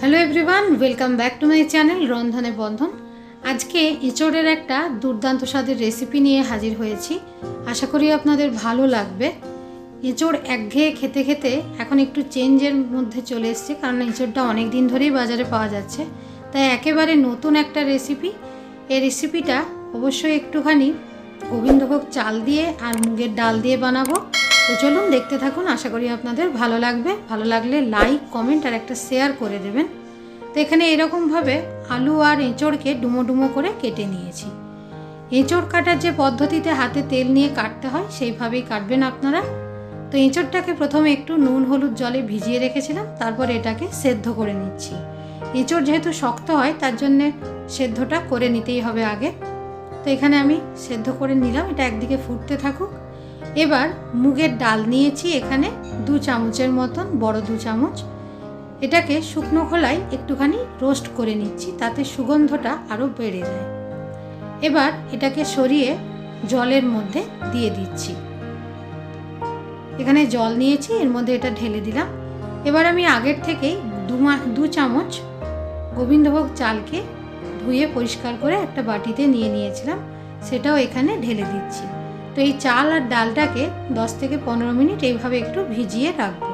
Hello everyone welcome back to my channel Rondhone Bondhon আজকে এঁচড়ের একটা দুর্দান্ত স্বাদের রেসিপি নিয়ে হাজির হয়েছি। আশা করি আপনাদের ভালো লাগবে। এঁচড় একঘেয়ে খেতে খেতে এখন একটু চেঞ্জের মধ্যে চলে এসছে, কারণ এঁচড়টা অনেক দিন ধরেই বাজারে পাওয়া যাচ্ছে। তাই একেবারে নতুন একটা রেসিপি এই রেসিপিটা অবশ্যই একটুখানি গোবিন্দভোগ চাল দিয়ে আর মুগের ডাল দিয়ে বানাবো। তো চলুন দেখতে থাকুন, আশা করি আপনাদের ভালো লাগবে। ভালো লাগলে লাইক কমেন্ট আর একটা শেয়ার করে দেবেন। তো এখানে এরকমভাবে আলু আর এঁচড়কে ডুমো ডুমো করে কেটে নিয়েছি। এঁচড় কাটার যে পদ্ধতিতে হাতে তেল নিয়ে কাটতে হয়, সেইভাবেই কাটবেন আপনারা। তো এঁচড়টাকে প্রথমে একটু নুন, হলুদ জলে ভিজিয়ে রেখেছিলাম, তারপর এটাকে সেদ্ধ করে নিচ্ছি। এঁচড় যেহেতু শক্ত হয়, তার জন্যে সেদ্ধটা করে নিতেই হবে আগে। তো এখানে আমি সেদ্ধ করে নিলাম, এটা একদিকে ফুটতে থাকুক। এবার মুগের ডাল নিয়েছি এখানে দু চামচের মতন, বড় দু চামচ। এটাকে শুকনো খোলায় একটুখানি রোস্ট করে নিচ্ছি, তাতে সুগন্ধটা আরও বেড়ে যায়। এবার এটাকে সরিয়ে জলের মধ্যে দিয়ে দিচ্ছি। এখানে জল নিয়েছি, এর মধ্যে এটা ঢেলে দিলাম। এবার আমি আগের থেকেই দু চামচ গোবিন্দভোগ চালকে ধুয়ে পরিষ্কার করে একটা বাটিতে নিয়ে নিয়েছিলাম, সেটাও এখানে ঢেলে দিচ্ছি। তো এই চাল আর ডালটাকে দশ থেকে পনেরো মিনিট এইভাবে একটু ভিজিয়ে রাখব।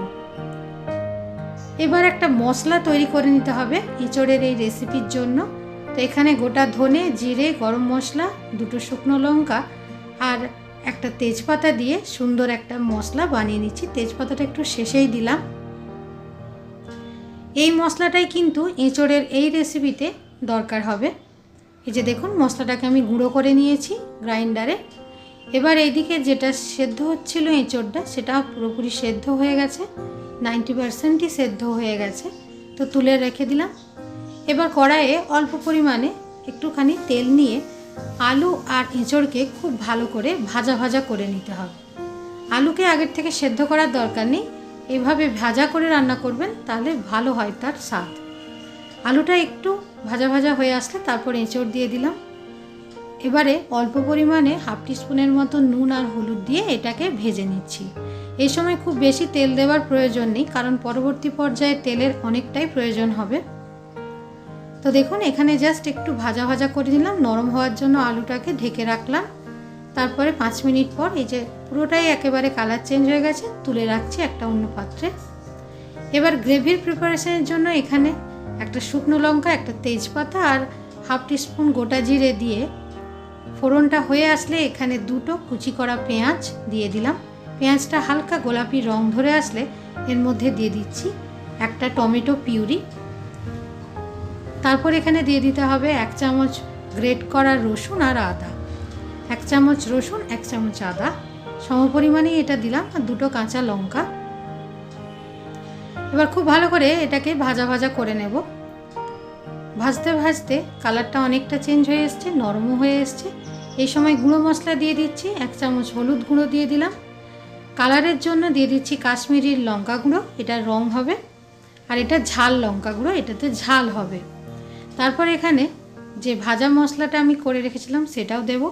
এবার একটা মশলা তৈরি করে নিতে হবে এঁচড়ের এই রেসিপির জন্য। তো এখানে গোটা ধনে, জিরে, গরম মশলা, দুটো শুকনো লঙ্কা আর একটা তেজপাতা দিয়ে সুন্দর একটা মশলা বানিয়ে নিচ্ছি। তেজপাতাটা একটু শেষেই দিলাম। এই মশলাটাই কিন্তু এঁচড়ের এই রেসিপিতে দরকার হবে। এই যে দেখুন, মশলাটাকে আমি গুঁড়ো করে নিয়েছি গ্রাইন্ডারে। এবার এইদিকে যেটা সেদ্ধ হচ্ছিল এঁচড়টা সেটা পুরোপুরি সেদ্ধ হয়ে গেছে। নাইনটি পারসেন্টই সেদ্ধ হয়ে গেছে। তো তুলে রেখে দিলাম। এবার কড়াইয়ে অল্প পরিমাণে একটুখানি তেল নিয়ে আলু আর এঁচড়কে খুব ভালো করে ভাজা ভাজা করে নিতে হবে। আলুকে আগের থেকে সেদ্ধ করার দরকার নেই। এভাবে ভাজা করে রান্না করবেন, তাহলে ভালো হয় তার স্বাদ। আলুটা একটু ভাজা ভাজা হয়ে আসলে তারপর এঁচড় দিয়ে দিলাম। এবারে অল্প পরিমাণে হাফ টিস্পুনের মতো নুন আর হলুদ দিয়ে এটাকে ভেজে নিচ্ছি। এই সময় খুব বেশি তেল দেওয়ার প্রয়োজন নেই, কারণ পরবর্তী পর্যায়ে তেলের অনেকটাই প্রয়োজন হবে। তো দেখুন, এখানে জাস্ট একটু ভাজা ভাজা করে দিলাম নরম হওয়ার জন্য আলুটাকে ঢেকে রাখলাম। তারপরে পাঁচ মিনিট পর এই যে পুরোটাই একেবারে কালার চেঞ্জ হয়ে গেছে, তুলে রাখছি একটা অন্য পাত্রে। এবার গ্রেভির প্রিপারেশনের জন্য এখানে একটা শুকনো লঙ্কা, একটা তেজপাতা আর হাফ টিস্পুন গোটা জিরে দিয়ে ফোড়নটা হয়ে আসলে এখানে দুটো কুচি করা পেঁয়াজ দিয়ে দিলাম। পেঁয়াজটা হালকা গোলাপি রং ধরে আসলে এর মধ্যে দিয়ে দিচ্ছি একটা টমেটো পিউরি। তারপর এখানে দিয়ে দিতে হবে এক চামচ গ্রেট করা রসুন আর আদা। এক চামচ রসুন, এক চামচ আদা। সমপরিমাণেই এটা দিলাম আর দুটো কাঁচা লঙ্কা। এবার খুব ভালো করে এটাকে ভাজা ভাজা করে নেব। ভাজতে ভাজতে কালারটা অনেকটা চেঞ্জ হয়ে এসছে, নরমও হয়ে এসছে। এই সময় গুঁড়ো মশলা দিয়ে দিচ্ছি, এক চামচ হলুদ গুঁড়ো দিয়ে দিলাম। কালারের জন্য দিয়ে দিচ্ছি কাশ্মীরির লঙ্কা গুঁড়ো, এটার রং হবে। আর এটা ঝাল লঙ্কা গুঁড়ো, এটাতে ঝাল হবে। তারপর এখানে যে ভাজা মশলাটা আমি করে রেখেছিলাম, সেটাও দেব।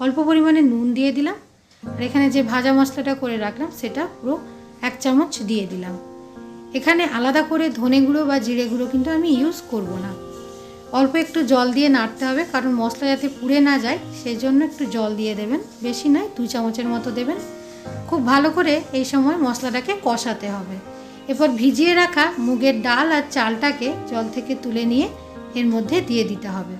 অল্প পরিমাণে নুন দিয়ে দিলাম। আর এখানে যে ভাজা মশলাটা করে রাখলাম, সেটা পুরো এক চামচ দিয়ে দিলাম। এখানে আলাদা করে ধনে গুঁড়ো বা জিরে গুঁড়ো কিন্তু আমি ইউজ করব না। অল্প একটু জল দিয়ে নাড়তে হবে, কারণ মশলা যাতে পুড়ে না যায় সেই জন্য একটু জল দিয়ে দেবেন। বেশি নয়, দু চামচের মতো দেবেন। খুব ভালো করে এই সময় মশলাটাকে কষাতে হবে। এরপর ভিজিয়ে রাখা মুগের ডাল আর চালটাকে জল থেকে তুলে নিয়ে এর মধ্যে দিয়ে দিতে হবে।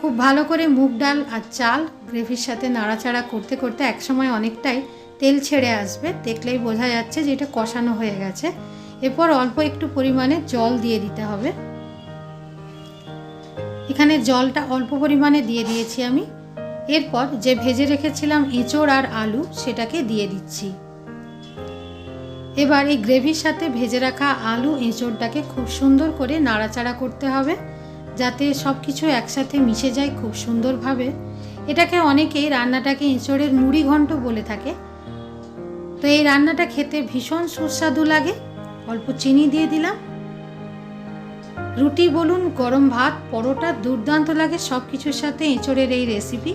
খুব ভালো করে মুগ ডাল আর চাল গ্রেভির সাথে নাড়াচাড়া করতে করতে একসময় অনেকটাই তেল ছেড়ে আসবে। দেখলেই বোঝা যাচ্ছে যে এটা কষানো হয়ে গেছে। এরপর অল্প একটু পরিমাণে জল দিয়ে দিতে হবে। এখানে জলটা অল্প পরিমাণে দিয়ে দিয়েছি আমি। এরপর যে ভেজে রেখেছিলাম এঁচড় আর আলু, সেটাকে দিয়ে দিচ্ছি। এবার এই গ্রেভির সাথে ভেজে রাখা আলু এঁচড়টাকে খুব সুন্দর করে নাড়াচাড়া করতে হবে, যাতে সব কিছু একসাথে মিশে যায় খুব সুন্দরভাবে। এটাকে অনেকেই রান্নাটাকে এঁচড়ের মুড়ি ঘন্ট বলে থাকে। তো এই রান্নাটা খেতে ভীষণ সুস্বাদু লাগে। অল্প চিনি দিয়ে দিলাম। রুটি বলুন, গরম ভাত, পরোটা, দুর্দান্ত লাগে সব কিছুর সাথে এঁচড়ের এই রেসিপি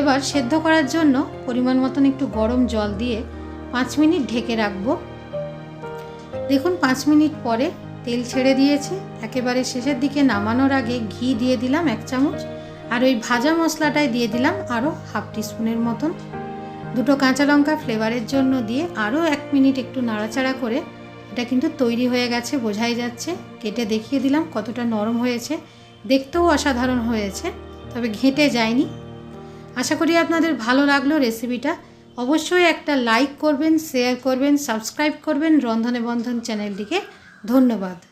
এবার সেদ্ধ করার জন্য পরিমাণ মতন একটু গরম জল দিয়ে পাঁচ মিনিট ঢেকে রাখব। দেখুন, পাঁচ মিনিট পরে তেল ছেড়ে দিয়েছে। একেবারে শেষের দিকে নামানোর আগে ঘি দিয়ে দিলাম এক চামচ, আর ওই ভাজা মশলাটাই দিয়ে দিলাম আরও হাফ টিস্পুনের মতন। দুটো কাঁচা লঙ্কা ফ্লেভারের জন্য দিয়ে আরও এক মিনিট একটু নাড়াচাড়া করে এটা কিন্তু তৈরি হয়ে গেছে, বোঝাই যাচ্ছে। কেটে দেখিয়ে দিলাম কতটা নরম হয়েছে। দেখতেও অসাধারণ হয়েছে, তবে ঘেঁটে যায়নি। আশা করি আপনাদের ভালো লাগল রেসিপিটা। অবশ্যই একটা লাইক করবেন, শেয়ার করবেন, সাবস্ক্রাইব করবেন রন্ধনে বন্ধন চ্যানেলটিকে। ধন্যবাদ।